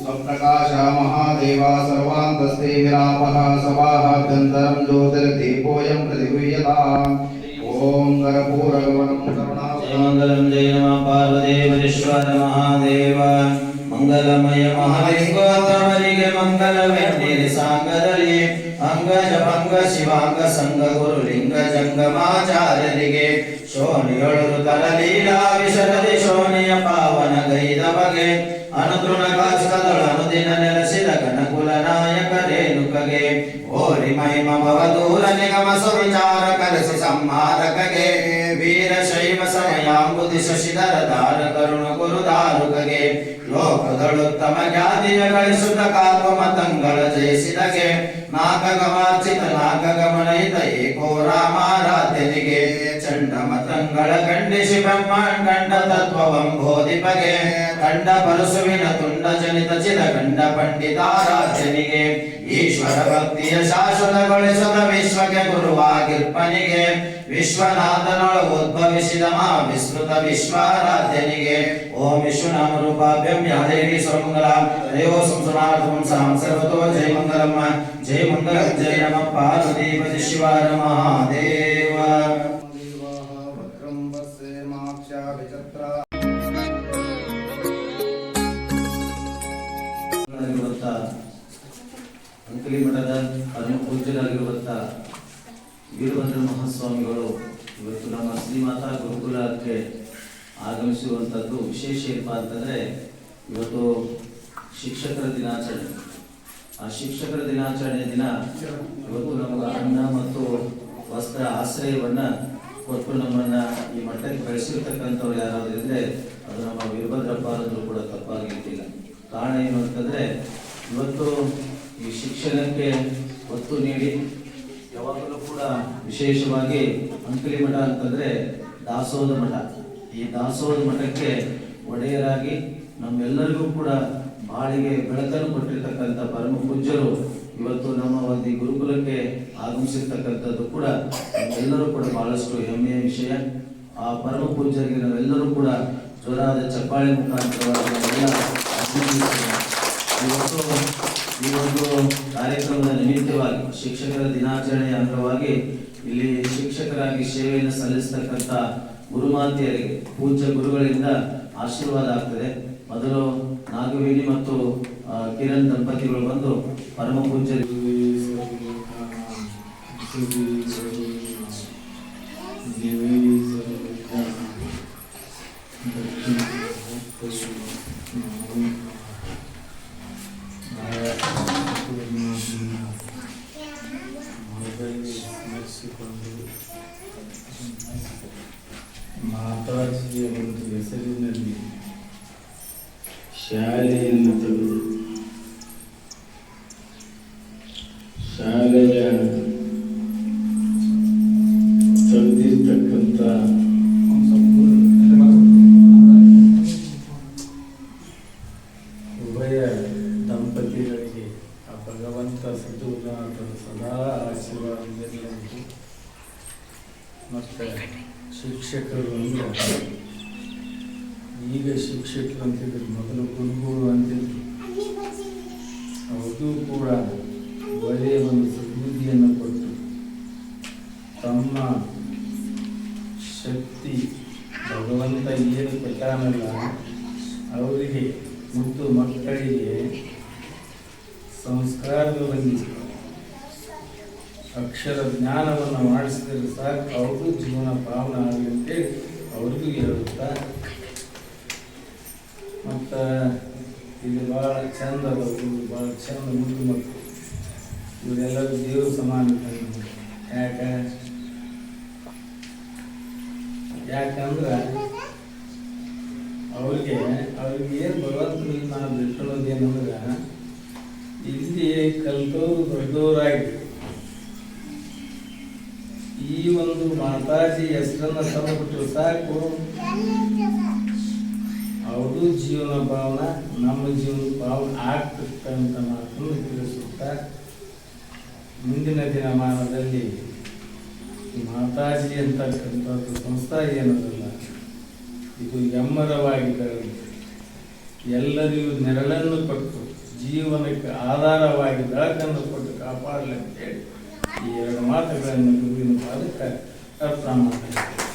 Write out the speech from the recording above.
स्वप्रकाशा महादेवा सर्वान् तस्ते विरामः सवाहाभ्यन्तरं ज्योतिर्दीपोऽयं प्रतिगुह्यता ॐ करपूरगमनं करुणामङ्गलं जय नमः पार्वदेवरेश्वर महादेव मङ्गलमय महादेव तामरिगे मङ्गलवेण्डे साङ्गदलि ಅಂಗಜ ಜಪಂಗ ಶಿವಾಂಗ ಸಂಗ ಗುರು ಲಿಂಗ ಜಂಗಮಾಚಾರ್ಯರಿಗೆ ತಲ ತರಲೀಲಾ ವಿಶರದಿ ಶೋಣಿಯ ಪಾವನ ಗೈದ ಬಗೆ. ಅನುತೃಣ ಕಷ್ಟದಳು ಅನುದಿನ ನೆಲೆಸಿದ ಕನಕುಲ ನಾಯಕ ರೇಣುಕಗೆ. ಓರಿ ಮಹಿಮ ಭವ ದೂರ ನಿಗಮ ಸುವಿಚಾರ ಕಲಸಿ ಸಂಹಾರಕಗೆ ವೀರಶೈವ ಸಮಯಾಂಬುದಿ ಶಶಿಧರ ದಾರ ಕರುಣ ಗುರು ದಾರುಕಗೆ ಲೋಕದಳುತ್ತಮ ಖ್ಯಾತಿಯ ಗಳಿಸುತ್ತ ಕಾತ್ವ ಮತಂಗಳ ಜಯಿಸಿದಗೆ ನಾಗಗಮಾರ್ಚಿತ ನಾಗಗಮನಯಿತ ಏಕೋ ರಾಮಾರಾಧ್ಯನಿಗೆ ಚಂಡ ಮತಂಗಳ ಖಂಡಿಸಿ ಬ್ರಹ್ಮಾಂಡ ತತ್ವವಂ ಬೋಧಿಪಗೆ ಕಂಡ ಪರಸುವಿನ ತುಂಡ ಜನಿತ ಚಿದ ಕಂಡ ಪಂಡಿತಾರಾಧ್ಯನಿಗೆ ಈಶ್ವರ ಭಕ್ತಿಯ ಶಾಶ್ವತಗೊಳಿಸದ ವಿಶ್ವಕ್ಕೆ ಗುರುವಾಗಿರ್ಪನಿಗೆ ವಿಶ್ವನಾಥನೊಳ ಉದ್ಭವಿಸಿದ ವಿಸಿದಮ ವಿಸ್ಮೃತ ವಿಶ್ವಾರಾಧ್ಯನಿಗೆ ಓಂ ವಿಶ್ವನಾಮ ರೂಪಾಭ್ಯಂ ಯಾದೇವಿ ಸರ್ವಮಂಗಲ ಹರಿಯೋ ಸಂಸನಾರ್ಥಂ ಸಾಂ ಸರ್ವತೋ ಜಯ ಮಂಗಲಮ್ಮ ಜಯ ಮಂಗಲಂ ಜಯ ನಮ ಪಾರ್ವತೀಪತಿ ಶಿವಾರ ಮಹಾದೇವ ಮಠದ ಪರಮ ಪೂಜ್ಯರಾಗಿರುವಂಥ ವೀರಭದ್ರ ಮಹಾಸ್ವಾಮಿಗಳು ಇವತ್ತು ನಮ್ಮ ಶ್ರೀಮಾತಾ ಗುರುಕುಲಕ್ಕೆ ಆಗಮಿಸುವಂಥದ್ದು ವಿಶೇಷ ಏನಪ್ಪ ಅಂತಂದರೆ ಇವತ್ತು ಶಿಕ್ಷಕರ ದಿನಾಚರಣೆ. ಆ ಶಿಕ್ಷಕರ ದಿನಾಚರಣೆ ದಿನ ಇವತ್ತು ನಮಗೆ ಅನ್ನ ಮತ್ತು ವಸ್ತ್ರ ಆಶ್ರಯವನ್ನು ಕೊಟ್ಟು ನಮ್ಮನ್ನು ಈ ಮಟ್ಟಕ್ಕೆ ಬೆಳೆಸಿರ್ತಕ್ಕಂಥವ್ರು ಯಾರಾದರೂ ಇದ್ದರೆ ಅದು ನಮ್ಮ ವೀರಭದ್ರಪ್ಪ ಅಂದರೂ ಕೂಡ ತಪ್ಪಾಗಿರ್ತಿಲ್ಲ. ಕಾರಣ ಏನು ಅಂತಂದರೆ ಇವತ್ತು ಈ ಶಿಕ್ಷಣಕ್ಕೆ ಒತ್ತು ನೀಡಿ ಯಾವಾಗಲೂ ಕೂಡ ವಿಶೇಷವಾಗಿ ಅಂಕಲಿ ಮಠ ಅಂತಂದ್ರೆ ದಾಸೋದ ಮಠ. ಈ ದಾಸೋದ ಮಠಕ್ಕೆ ಒಡೆಯರಾಗಿ ನಮ್ಮೆಲ್ಲರಿಗೂ ಕೂಡ ಬಾಳಿಗೆ ಬೆಳಕನ್ನು ಕೊಟ್ಟಿರ್ತಕ್ಕಂಥ ಪರಮ ಪೂಜ್ಯರು ಇವತ್ತು ನಮ್ಮ ಒಂದು ಗುರುಕುಲಕ್ಕೆ ಆಗಮಿಸಿರ್ತಕ್ಕಂಥದ್ದು ಕೂಡ ನಮ್ಮೆಲ್ಲರೂ ಕೂಡ ಬಹಳಷ್ಟು ಹೆಮ್ಮೆಯ ವಿಷಯ. ಆ ಪರಮ ಪೂಜ್ಯರಿಗೆ ನಾವೆಲ್ಲರೂ ಕೂಡ ಜೋರಾದ ಚಪ್ಪಾಳೆ ನಾವೆಲ್ಲ ಇವತ್ತು ಈ ಒಂದು ಕಾರ್ಯಕ್ರಮದ ನಿಮಿತ್ತವಾಗಿ ಶಿಕ್ಷಕರ ದಿನಾಚರಣೆಯ ಅಂಗವಾಗಿ ಇಲ್ಲಿ ಶಿಕ್ಷಕರಾಗಿ ಸೇವೆಯನ್ನು ಸಲ್ಲಿಸತಕ್ಕಂಥ ಗುರುಮಾತೆಯರಿಗೆ ಪೂಜ್ಯ ಗುರುಗಳಿಂದ ಆಶೀರ್ವಾದ ಆಗ್ತದೆ. ಮೊದಲು ನಾಗವೇಣಿ ಮತ್ತು ಕಿರಣ್ ದಂಪತಿಗಳು ಬಂದು ಪರಮ ಪೂಜ್ಯ ಮಾತಾಜಿಯ ಒಂದು ಹೆಸರಿನಲ್ಲಿ ಶಾಲೆಯನ್ನು ತೆಗೆದು ಶಾಲೆಯ ತೆಗೆದಿರ್ತಕ್ಕಂಥ ಉಭಯ ದಂಪತಿಗಳಿಗೆ ಆ ಭಗವಂತ ಸದ್ಗುರುನಾಥನ ಸದಾ ಆಶೀರ್ವಾದ ಮತ್ತು ಶಿಕ್ಷಕರು ಅಂದ್ರೆ ಈಗ ಶಿಕ್ಷಕರು ಅಂತಿದ್ರು, ಮೊದಲು ಗುರುಗಳು ಅಂತಿದ್ರು. ಅವ್ರಿಗೂ ಕೂಡ ಒಳ್ಳೆಯ ಒಂದು ಸದ್ಬುದ್ಧಿಯನ್ನು ಕೊಟ್ಟು ತಮ್ಮ ಶಕ್ತಿ ಭಗವಂತ ಏನು ಕೊಟ್ಟಾನಲ್ಲ, ಅವರಿಗೆ ಮತ್ತು ಮಕ್ಕಳಿಗೆ ಸಂಸ್ಕಾರದಲ್ಲಿ ಅಕ್ಷರ ಜ್ಞಾನವನ್ನು ಮಾಡಿಸಿದರೆ ಸಾಕು. ಅವ್ರಿಗೂ ಜೀವನ ಪಾವನ ಆಗಲಿ ಅಂತೇಳಿ ಅವ್ರಿಗೂ ಹೇಳುತ್ತಾ. ಮತ್ತು ಇಲ್ಲಿ ಭಾಳ ಚಂದ ಅದು ಭಾಳ ಚಂದ ಮುದ್ದು ಮಕ್ಕಳು ಇವರೆಲ್ಲರೂ ದೇವ್ರ ಸಮಾನ ಯಾಕೆ? ಯಾಕಂದ್ರೆ ಅವ್ರಿಗೆ ಅವ್ರಿಗೆ ಏನು ಭಗವಂತನಿಗೆ ನಾವು ಬಿಟ್ಕೊಳ್ಳೋದೇನಂದ್ರೆ ಇಲ್ಲಿ ಕಲ್ತವ್ರು ದೊಡ್ಡವರಾಗಿ ಈ ಒಂದು ಮಾತಾಜಿ ಹೆಸರನ್ನ ತಂದುಬಿಟ್ರು ಸಾಕು. ಅವರು ಜೀವನ ಭಾವನ, ನಮ್ಮ ಜೀವನ ಭಾವನ ಆಗ್ತಿರ್ತ ಅಂತ ಮಾತನ್ನು ತಿಳಿಸುತ್ತಾ ಮುಂದಿನ ದಿನಮಾನದಲ್ಲಿ ಮಾತಾಜಿ ಅಂತಕ್ಕಂಥದ್ದು ಸಂಸ್ಥಾ ಏನದಲ್ಲ, ಇದು ಎಮ್ಮರವಾಗಿ ಎಲ್ಲರಿಗೂ ನೆರಳನ್ನು ಕೊಟ್ಟು ಜೀವನಕ್ಕೆ ಆಧಾರವಾಗಿ ಬೆಳಕನ್ನು ಕೊಟ್ಟು ಕಾಪಾಡಲಿ ಅಂತೇಳಿ ಈ ಎರಡು ಮಾತುಗಳನ್ನು ಗುರುವಿನ ಪಾದಕ್ಕೆ ಅರ್ಪಣೆ ಮಾಡ್ತಾರೆ